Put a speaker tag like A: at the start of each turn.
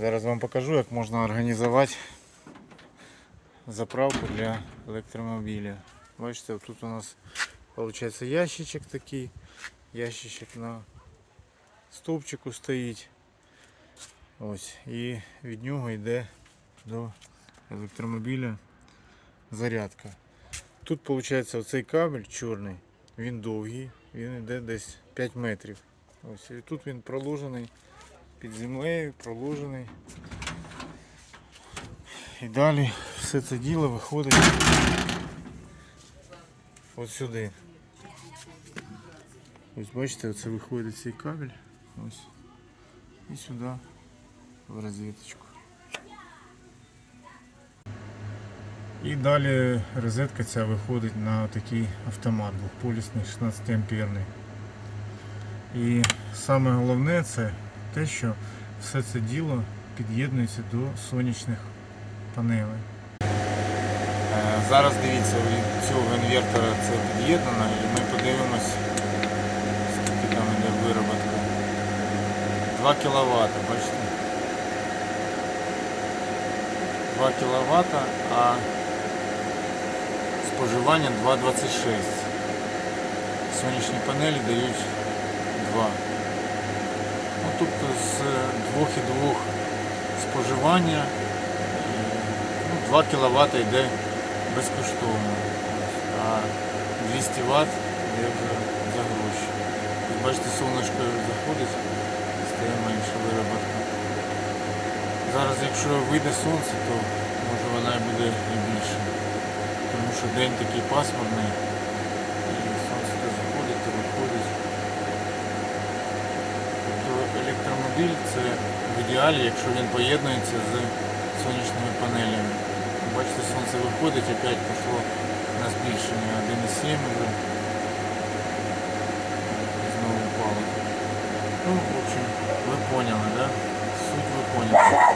A: Зараз вам покажу, як можна організувати заправку для електромобіля. Бачите, тут у нас виходить ящичок такий, ящичок на стовпчику стоїть. Ось, і від нього йде до електромобіля зарядка. Тут виходить оцей кабель чорний, він довгий, він йде десь 5 метрів. Ось, і тут він проложений під землею, проложений. І далі все це діло виходить от сюди. Ось бачите, оце виходить цей кабель. Ось. І сюди в розеточку. І далі розетка ця виходить на такий автомат двохполісний 16 амперний. І саме головне це те, що все це діло під'єднується до сонячних панелей. Е, Зараз дивіться, від цього інвертора це під'єднано і ми подивимось, скільки там йде вироботка. 2 кВт, бачите? 2 кВт, а споживання 2,26. Сонячні панелі дають 2. Ну, тобто з 2,2 споживання ну, 2 кВт йде безкоштовно, а 200 Вт йде вже за гроші. Як бачите, сонечко заходить, стає менше вироботка. Зараз, якщо вийде сонце, то може вона буде і більше. Тому що день такий пасмурний, і сонце то заходить, то виходить. Тобто електромобіль це в ідеалі, якщо він поєднується з сонячними панелями. Бачите, сонце виходить, опять пішло на збільшення 1,7 вже. Знову впало. Ну, в общем, ви поняли, да? Суть ви поняли.